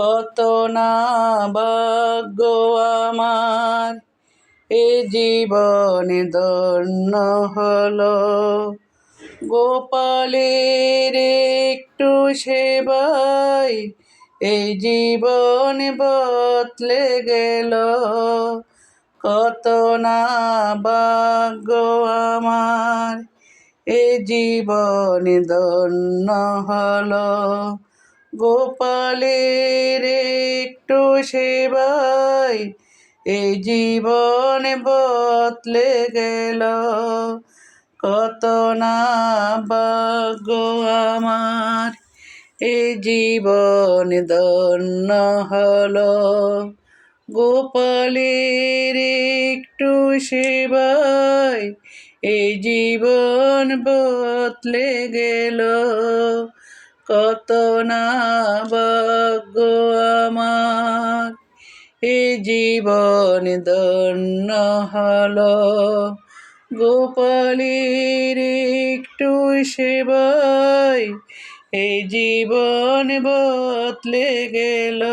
কত না ভাগ্য আমার। এ জীবনে দন্য হলো। গোপালের একটু সেবাই এই জীবন বদলে গেল। কত না ভাগ্য আমার। এ জীবন দন্য হলো। গোপালের একটু সেবাই এই জীবন বদলে গেল। কত না ভাগ্য আমার, এই জীবন দন্য হলো। গোপালের একটু সেবাই এই জীবন বদলে গেল। কত না ভাগ্য আমার। এই জীবন দন্য হল। গোপালের একটু সেবাই এই জীবন বদলে গেল।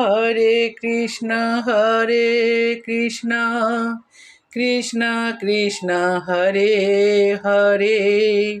হরে কৃষ্ণ হরে কৃষ্ণ কৃষ্ণ কৃষ্ণ, হরে হরে।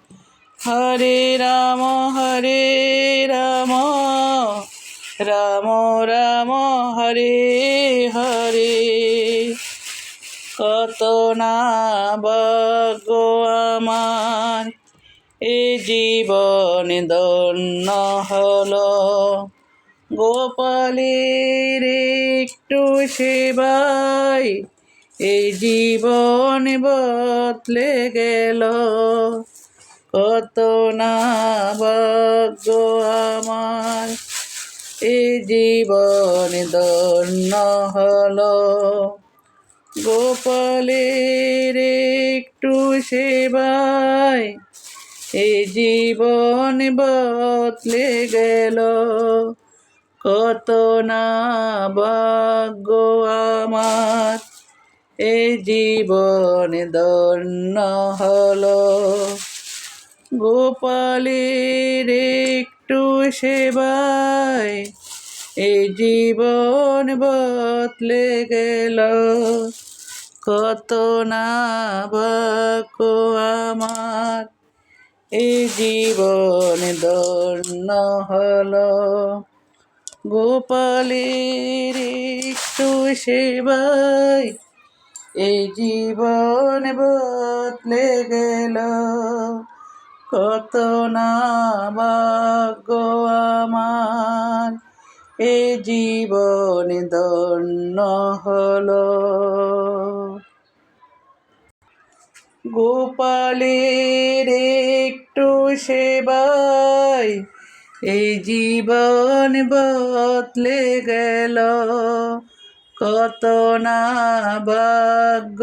হরে রাম হরে রাম। রাম রাম, হরে হরে। কত না ভাগ্য আমার, এ জীবন দন্য হল। গোপালের একটু সেবাই এই জীবন বদলে গেল। কত না ভাগ্য আমার। এই জীবন দন্য হলো। গোপালের একটু সেবায় এই জীবন বদলে গেল। কত না ভাগ্য আমার। এই জীবন দন্য হলো। গোপালের একটু সেবায় এই জীবন বদলে গেল। কত না ভাগ্য আমার এই জীবন দন্য হলো। গোপালের একটু সেবায় এই জীবন বদলে গেল। কত না ভাগ্য আমার এ জীবন দন্য হলো। গোপালের একটু সেবায় এই জীবন বদলে গেল। কত না ভাগ্য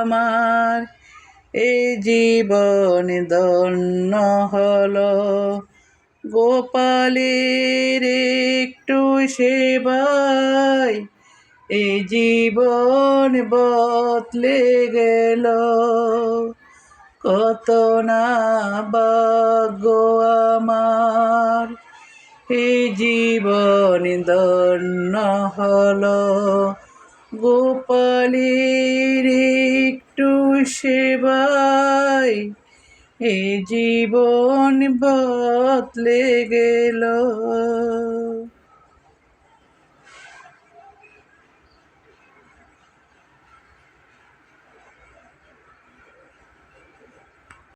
আমার এই জীবন দন্য হলো। গোপালের একটু সেবায় এই জীবন বদলে গেল। কত না ভাগ্য আমার এই জীবন দন্য হল। গোপালের সেবায় এ জীবন বদলে গেল।